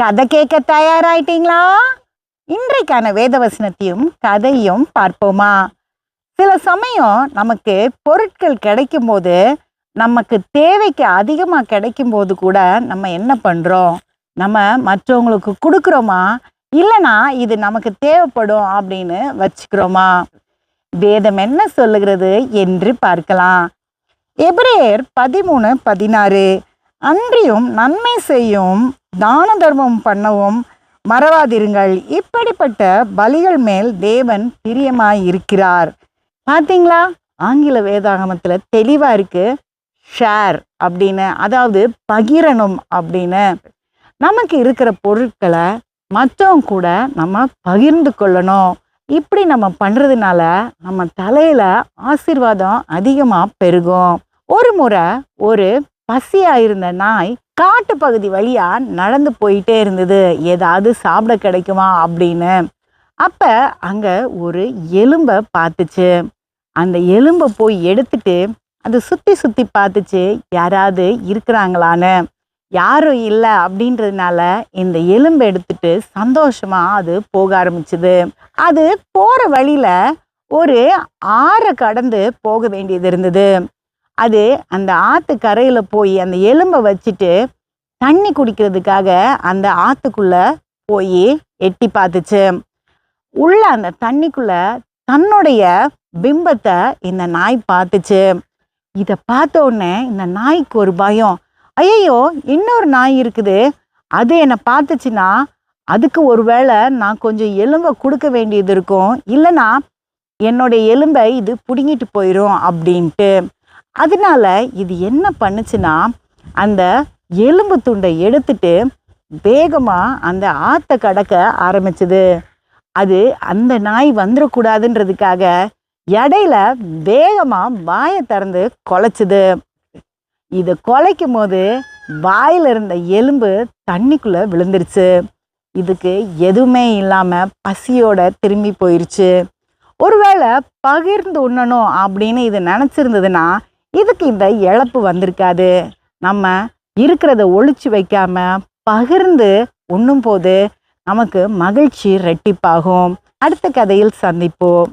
கதை கேட்க தயாராயிட்டீங்களா? இன்றைக்கான வேதவசனத்தையும் கதையும் பார்ப்போமா? சில சமயம் நமக்கு பொருட்கள் கிடைக்கும் போது நமக்கு தேவைக்கு அதிகமாக கிடைக்கும் போது கூட நம்ம என்ன பண்ணுறோம் நம்ம மற்றவங்களுக்கு கொடுக்குறோமா? இல்லைனா இது நமக்கு தேவைப்படும் அப்படின்னு வச்சுக்கிறோமா? வேதம் என்ன சொல்லுகிறது என்று பார்க்கலாம். எபிரேயர் பதிமூணு பதினாறு அன்றியும் நன்மை செய்யும் தான தர்மம் பண்ணவும் மறவாதிருங்கள். இப்படிப்பட்ட பலிகள் மேல் தேவன் பிரியமாய் இருக்கிறார் பார்த்தீங்களா ஆங்கில வேதாகமத்துல தெளிவாக இருக்கு. ஷேர் அப்படின்னு அதாவது பகிரணும் அப்படின்னு. நமக்கு இருக்கிற பொருட்களை மற்றவங்க கூட நம்ம பகிர்ந்து கொள்ளணும். இப்படி நம்ம பண்ணுறதுனால நம்ம தலையில் ஆசீர்வாதம் அதிகமாக பெருகும். ஒரு முறை ஒரு பசியாக இருந்த நாய் காட்டு பகுதி வழியாக நடந்து போயிட்டே இருந்தது. ஏதாவது சாப்பிட கிடைக்குமா அப்படின்னு. அப்போ அங்கே ஒரு எலும்பை பார்த்துச்சு. அந்த எலும்பை போய் எடுத்துட்டு அது சுற்றி சுற்றி பார்த்துச்சு. யாராவது இருக்கிறாங்களான்னு. யாரும் இல்லை அப்படின்றதுனால இந்த எலும்பை எடுத்துட்டு சந்தோஷமாக அது போக ஆரம்பிச்சுது. அது போகிற வழியில் ஒரு ஆறை கடந்து போக வேண்டியது இருந்தது. அது அந்த ஆற்று கரையில் போய் அந்த எலும்பை வச்சுட்டு தண்ணி குடிக்கிறதுக்காக அந்த ஆற்றுக்குள்ளே போய் எட்டி பார்த்துச்சு. உள்ள அந்த தண்ணிக்குள்ள தன்னுடைய பிம்பத்தை இந்த நாய் பார்த்துச்சு. இதை பார்த்த உடனே இந்த நாய்க்கு ஒரு பயம். ஐயோ இன்னொரு நாய் இருக்குது. அது என்னை பார்த்துச்சுன்னா அதுக்கு ஒருவேளை நான் கொஞ்சம் எலும்பை கொடுக்க வேண்டியது இருக்கும். இல்லைன்னா என்னுடைய எலும்பை இது பிடுங்கிட்டு போயிடும் அப்படின்ட்டு. அதனால இது என்ன பண்ணுச்சுன்னா அந்த எலும்பு துண்டை எடுத்துட்டு வேகமாக அந்த ஆற்றை கடக்க ஆரம்பிச்சுது. அது அந்த நாய் வந்துடக்கூடாதுன்றதுக்காக இடையில வேகமாக வாயை திறந்து கொலைச்சுது. இதை கொலைக்கும் போது வாயில் இருந்த எலும்பு தண்ணிக்குள்ளே விழுந்துருச்சு. இதுக்கு எதுவுமே இல்லாமல் பசியோட திரும்பி போயிருச்சு. ஒருவேளை பகிர்ந்து உண்ணணும் அப்படின்னு இது நினச்சிருந்ததுன்னா இதுக்கு இந்த இழப்பு வந்திருக்காது? நம்ம இருக்கிறத ஒழிச்சு வைக்காம பகிர்ந்து உண்ணும் போது நமக்கு மகிழ்ச்சி ரெட்டிப்பாகும். அடுத்த கதையில் சந்திப்போம்.